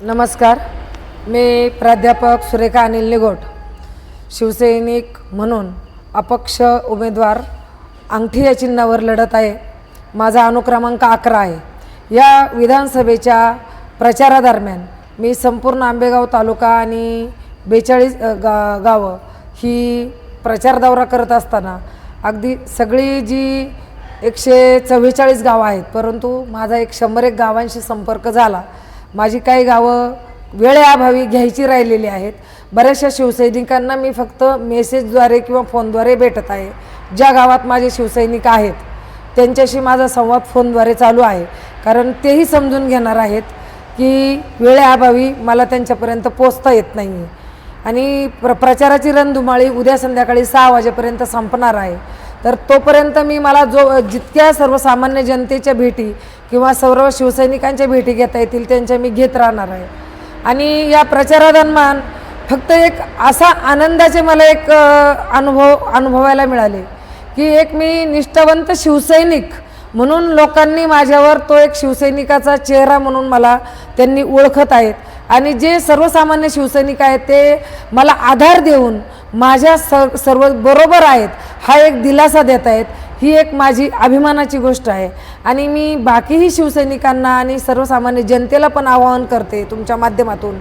नमस्कार. मी प्राध्यापक सुरेखा अनिल निगोट. शिवसैनिक म्हणून अपक्ष उमेदवार अंगठी या चिन्हावर लढत आहे. माझा अनुक्रमांक अकरा आहे. या विधानसभेच्या प्रचारादरम्यान मी संपूर्ण आंबेगाव तालुका आणि बेचाळीस गा गावं ही प्रचार दौरा करत असताना अगदी सगळी जी एकशे चव्वेचाळीस गावं आहेत परंतु माझा एक शंभर एक गावांशी संपर्क झाला. माझी काही गावं वेळेअभावी घ्यायची राहिलेली आहेत. बऱ्याचशा शिवसैनिकांना मी फक्त मेसेजद्वारे किंवा फोनद्वारे भेटत आहे. ज्या गावात माझे शिवसैनिक आहेत त्यांच्याशी माझा संवाद फोनद्वारे चालू आहे. कारण तेही समजून घेणार आहेत की वेळेअभावी मला त्यांच्यापर्यंत पोचता येत नाही आणि प्र प्रचाराची रणधुमाळी उद्या संध्याकाळी सहा वाजेपर्यंत संपणार आहे. तर तोपर्यंत मी मला जो जितक्या सर्वसामान्य जनतेच्या भेटी किंवा सर्व शिवसैनिकांच्या भेटी घेता येतील त्यांच्या मी घेत राहणार आहे. आणि या प्रचारादरम्यान फक्त एक असा आनंदाचे मला एक अनुभव अनुभवायला मिळाले की एक मी निष्ठावंत शिवसैनिक म्हणून लोकांनी माझ्यावर तो एक शिवसैनिकाचा चेहरा म्हणून मला त्यांनी ओळखत आहेत. आणि जे सर्वसामान्य शिवसैनिक आहेत ते मला आधार देऊन माझ्या स सर्व बरोबर आहेत हा एक दिलासा देत आहेत. ही एक माझी अभिमानाची गोष्ट आहे. आणि मी बाकीही शिवसैनिकांना आणि सर्वसामान्य जनतेला पण आवाहन करते तुमच्या माध्यमातून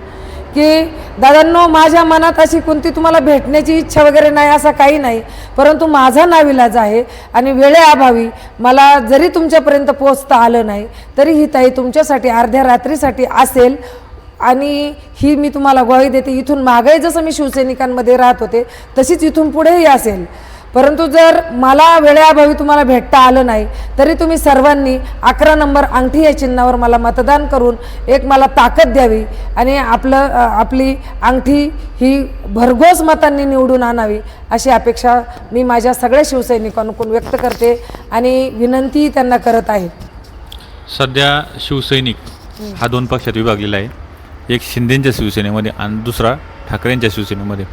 की दादांनो माझ्या मनात अशी कोणती तुम्हाला भेटण्याची इच्छा वगैरे नाही असा काही नाही. परंतु माझा नाविलाज आहे आणि वेळेअभावी मला जरी तुमच्यापर्यंत पोचता आलं नाही तरी ही ताई तुमच्यासाठी अर्ध्या रात्रीसाठी असेल आणि ही मी तुम्हाला ग्वाही देते. इथून मागाई जसं मी शिवसैनिकांमध्ये राहत होते तशीच इथून पुढेही असेल. परंतु जर मला वेळेअभावी तुम्हाला भेटता आलं नाही तरी तुम्ही सर्वांनी अकरा नंबर अंगठी या चिन्हावर मला मतदान करून एक मला ताकद द्यावी आणि आपलं आपली अंगठी ही भरघोस मतांनी निवडून आणावी अशी अपेक्षा मी माझ्या सगळ्या शिवसैनिकांकडून व्यक्त करते आणि विनंतीही त्यांना करत आहे. सध्या शिवसैनिक हा दोन पक्षात विभागलेला आहे. एक शिंदेच्या शिवसेनेमध्ये आणि दुसरा ठाकरेंच्या शिवसेनेमध्ये.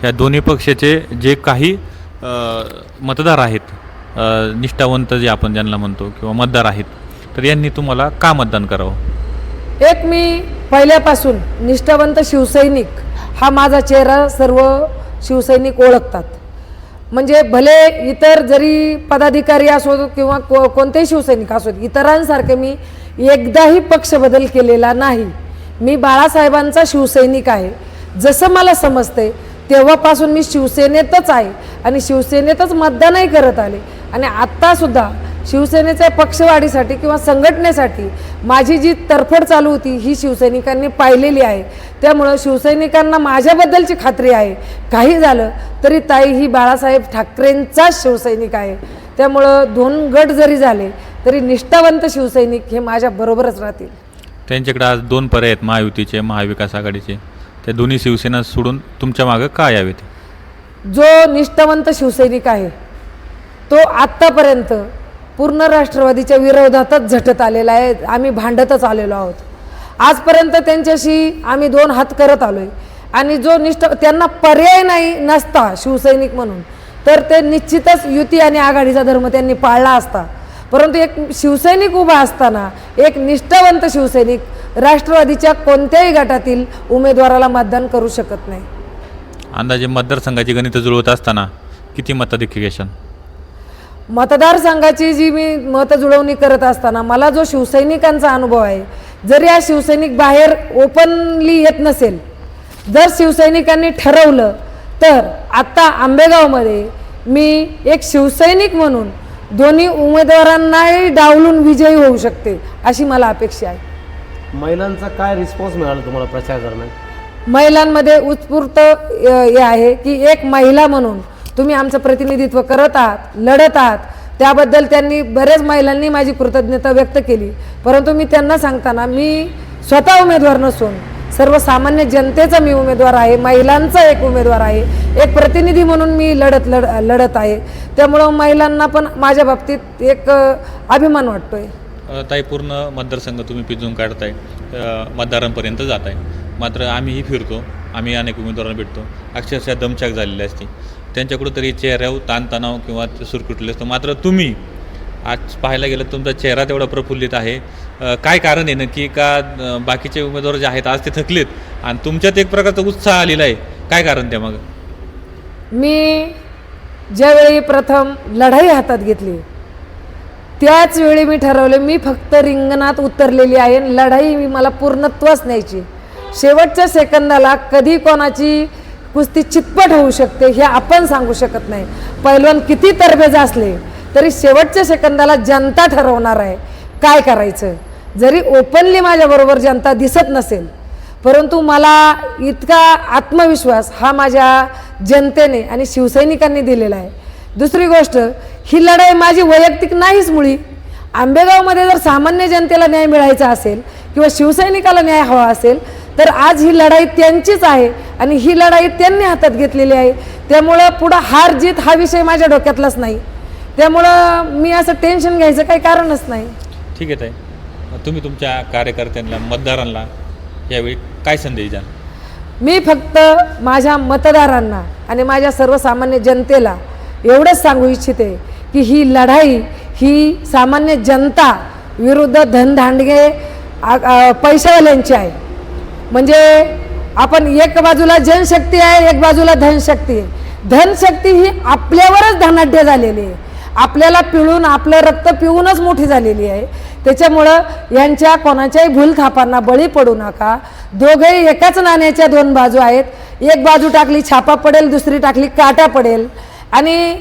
ह्या दोन्ही पक्षाचे जे काही मतदार आहेत. निष्ठावंत जे आपण ज्यांना म्हणतो किंवा मतदार आहेत तर यांनी तुम्हाला का मतदान करावं? एक मी पहिल्यापासून निष्ठावंत शिवसैनिक हा माझा चेहरा सर्व शिवसैनिक ओळखतात. म्हणजे भले इतर जरी पदाधिकारी असो किंवा को कोणतेही शिवसैनिक असो इतरांसारखे मी एकदाही पक्ष बदल केलेला नाही. मी बाळासाहेबांचा शिवसैनिक आहे. जसं मला समजते तेव्हापासून मी शिवसेनेतच आहे. आणि शिवसेनेतच मतदानही करत आले. आणि आत्तासुद्धा शिवसेनेच्या पक्षवाढीसाठी किंवा संघटनेसाठी माझी जी तरफड चालू होती ही शिवसैनिकांनी पाहिलेली आहे. त्यामुळं शिवसैनिकांना माझ्याबद्दलची खात्री आहे. काही झालं तरी ताई ही बाळासाहेब ठाकरेंचाच शिवसैनिक आहे. त्यामुळं दोन गट जरी झाले तरी निष्ठावंत शिवसैनिक हे माझ्या बरोबरच राहतील. त्यांच्याकडे आज दोन पर्याय आहेत महायुतीचे महाविकास आघाडीचे. त्या दोन्ही शिवसेना सोडून तुमच्या मागं का यावेत? जो निष्ठावंत शिवसैनिक आहे तो आत्तापर्यंत पूर्ण राष्ट्रवादीच्या विरोधातच झटत आलेला आहे. आम्ही भांडतच आलेलो आहोत. आजपर्यंत त्यांच्याशी आम्ही दोन हात करत आलो आहे आणि जो निष्ठ त्यांना पर्याय नाही नसता शिवसैनिक म्हणून. तर ते निश्चितच युती आणि आघाडीचा धर्म त्यांनी पाळला असता. परंतु एक शिवसैनिक उभा असताना एक निष्ठावंत शिवसैनिक राष्ट्रवादीच्या कोणत्याही गटातील उमेदवाराला मतदान करू शकत नाही. अंदाजे मतदारसंघाची गणितं जुळवत असताना किती मताधिक्य मतदारसंघाची जी मी मत जुळवणी करत असताना मला जो शिवसैनिकांचा अनुभव आहे जरी हा शिवसैनिक बाहेर ओपनली येत नसेल जर शिवसैनिकांनी ठरवलं तर आत्ता आंबेगावमध्ये मी एक शिवसैनिक म्हणून दोन्ही उमेदवारांनाही डावलून विजयी होऊ शकते अशी मला अपेक्षा आहे. महिलांचा काय रिस्पॉन्स मिळाला तुम्हाला प्रचार दरम्यान? महिलांमध्ये उत्स्फूर्त हे आहे की एक महिला म्हणून तुम्ही आमचं प्रतिनिधित्व करत आहात लढत आहात. त्याबद्दल त्यांनी बरेच महिलांनी माझी कृतज्ञता व्यक्त केली. परंतु मी त्यांना सांगताना मी स्वतः उमेदवार नसून सर्वसामान्य जनतेचा मी उमेदवार आहे महिलांचा एक उमेदवार आहे एक प्रतिनिधी म्हणून मी लढत लढ लढत आहे. त्यामुळं महिलांना पण माझ्या बाबतीत एक अभिमान वाटतो आहे ताई पूर्ण मतदारसंघ तुम्ही पिजून काढताय. मतदारांपर्यंत जात आहे मात्र आम्हीही फिरतो. आम्ही अनेक उमेदवारांना भेटतो. अक्षरशः दमछाक झालेली असते. त्यांच्याकडं तरी चेहऱ्यावर ताणतणाव किंवा सुरकुटले असतो. मात्र तुम्ही आज पाहायला गेलं तुमचा चेहरा तेवढा प्रफुल्लित आहे. काय कारण आहे? नक्की का बाकीचे उमेदवार जे आहेत आज ते थकलेत आणि तुमच्यात एक प्रकारचा उत्साह आलेला आहे? काय कारण त्या मग मी ज्यावेळी प्रथम लढाई हातात घेतली त्याच वेळी मी ठरवले मी फक्त रिंगणात उतरलेली आहे लढाई मी मला पूर्णत्वच न्यायची. शेवटच्या सेकंदाला कधी कोणाची कुस्ती चितपट होऊ शकते हे आपण सांगू शकत नाही. पैलवान किती तरबेज असले तरी शेवटच्या सेकंदाला जनता ठरवणार आहे. काय करायचं? जरी ओपनली माझ्याबरोबर जनता दिसत नसेल परंतु मला इतका आत्मविश्वास हा माझ्या जनतेने आणि शिवसैनिकांनी दिलेला आहे. दुसरी गोष्ट ही लढाई माझी वैयक्तिक नाहीच मुळी. आंबेगावमध्ये जर सामान्य जनतेला न्याय मिळायचा असेल किंवा शिवसैनिकाला न्याय हवा असेल तर आज ही लढाई त्यांचीच आहे आणि ही लढाई त्यांनी हातात घेतलेली आहे. त्यामुळं पुढं हार जीत हा विषय माझ्या डोक्यातलाच नाही. त्यामुळं मी असं टेन्शन घ्यायचं काही कारणच नाही. ठीक आहे ताई. तुम्ही तुमच्या कार्यकर्त्यांना मतदारांना यावेळी काय संदेश द्याल? मी फक्त माझ्या मतदारांना आणि माझ्या सर्वसामान्य जनतेला एवढंच सांगू इच्छिते की ही लढाई ही सामान्य जनता विरुद्ध धनधांडगे पैशावाल्यांची आहे. म्हणजे आपण एक बाजूला जनशक्ती आहे एक बाजूला धनशक्ती आहे. धनशक्ती ही आपल्यावरच धनाढ्य झालेली आहे. आपल्याला पिळून आपलं रक्त पिऊनच मोठी झालेली आहे. त्याच्यामुळं यांच्या कोणाच्याही भूलथापांना बळी पडू नका. दोघेही एकाच नाण्याच्या दोन बाजू आहेत. एक बाजू टाकली छापा पडेल दुसरी टाकली काटा पडेल. आणि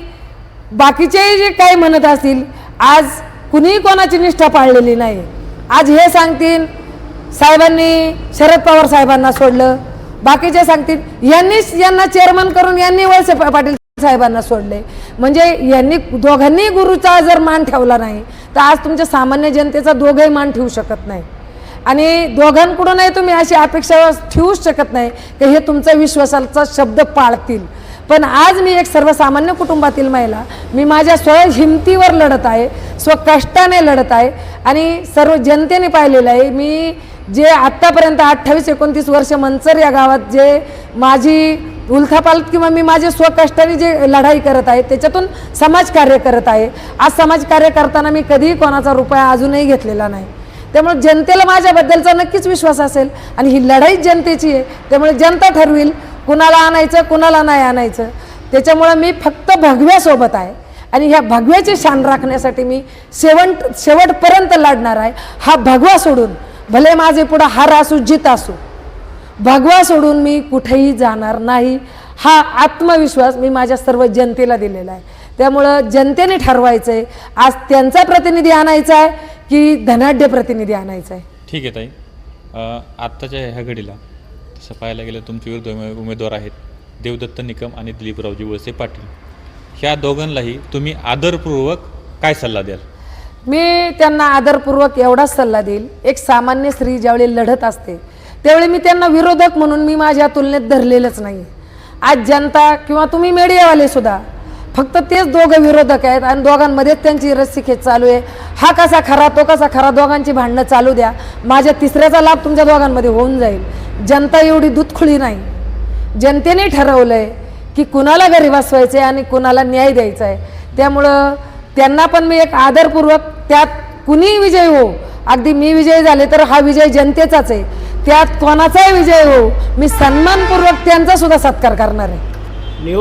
बाकीचे जे काही म्हणत असतील आज कुणीही कोणाची निष्ठा पाळलेली नाही. आज हे सांगतील साहेबांनी शरद पवार साहेबांना सोडलं. बाकीचे सांगतील यांनीच यांना चेअरमन करून यांनी वळसे पाटील साहेबांना सोडले. म्हणजे यांनी दोघांनी गुरुचा जर मान ठेवला नाही तर आज तुमच्या सामान्य जनतेचा दोघंही मान ठेवू शकत नाही. आणि दोघांकडूनही तुम्ही अशी अपेक्षा ठेवूच शकत नाही की हे तुमचा विश्वासाचा शब्द पाळतील. पण आज मी एक सर्वसामान्य कुटुंबातील महिला मी माझ्या स्व हिमतीवर लढत आहे स्वकष्टाने लढत आहे आणि सर्व जनतेने पाहिलेलं आहे. मी जे आत्तापर्यंत अठ्ठावीस एकोणतीस वर्ष मंचर या गावात जे माझी उलथापालत किंवा मी माझे स्वकष्टाने जे लढाई करत आहे त्याच्यातून समाजकार्य करत आहे. आज समाजकार्य करताना मी कधीही कोणाचा रुपया अजूनही घेतलेला नाही. त्यामुळे जनतेला माझ्याबद्दलचा नक्कीच विश्वास असेल आणि ही लढाई जनतेची आहे. त्यामुळे जनता ठरविल कुणाला आणायचं कुणाला नाही आणायचं. त्याच्यामुळं मी फक्त भगव्यासोबत आहे. आणि ह्या भगव्याची शान राखण्यासाठी मी शेवट शेवटपर्यंत लढणार आहे. हा भगवा सोडून भले माझे पुढं हार असू जित असू भगवा सोडून मी कुठेही जाणार नाही. हा आत्मविश्वास मी माझ्या सर्व जनतेला दिलेला आहे. त्यामुळं जनतेने ठरवायचं आहे आज त्यांचा प्रतिनिधी आणायचा आहे की धनाढ्य प्रतिनिधी आणायचा आहे. ठीक आहे ताई. आत्ताच्या ह्या घडीला तसं पाहायला गेलं तुमचे विरुद्ध उमेदवार आहेत देवदत्त निकम आणि दिलीपरावजी वळसे पाटील. ह्या दोघांनाही तुम्ही आदरपूर्वक काय सल्ला द्याल? मी त्यांना आदरपूर्वक एवढाच सल्ला देईल. एक सामान्य स्त्री ज्यावेळी लढत असते त्यावेळी मी त्यांना विरोधक म्हणून मी माझ्या तुलनेत धरलेलंच नाही. आज जनता किंवा तुम्ही मीडियावाले सुद्धा फक्त तेच दोघं विरोधक आहेत आणि दोघांमध्येच त्यांची रस्सीखेच चालू आहे. हा कसा खरा तो कसा खरा दोघांची भांडणं चालू द्या. माझ्या तिसऱ्याचा लाभ तुमच्या दोघांमध्ये होऊन जाईल. जनता एवढी दुधखुळी नाही. जनतेने ठरवलं आहे की कुणाला घरी बसवायचं आहे आणि कुणाला न्याय द्यायचा आहे त्यामुळं त्यांना पण मी एक आदरपूर्वक त्यात कुणीही विजय हो अगदी मी विजयी झाले तर हा विजय जनतेचाच आहे. त्यात कोणाचाही विजय हो मी सन्मानपूर्वक त्यांचा सुद्धा सत्कार करणार आहे.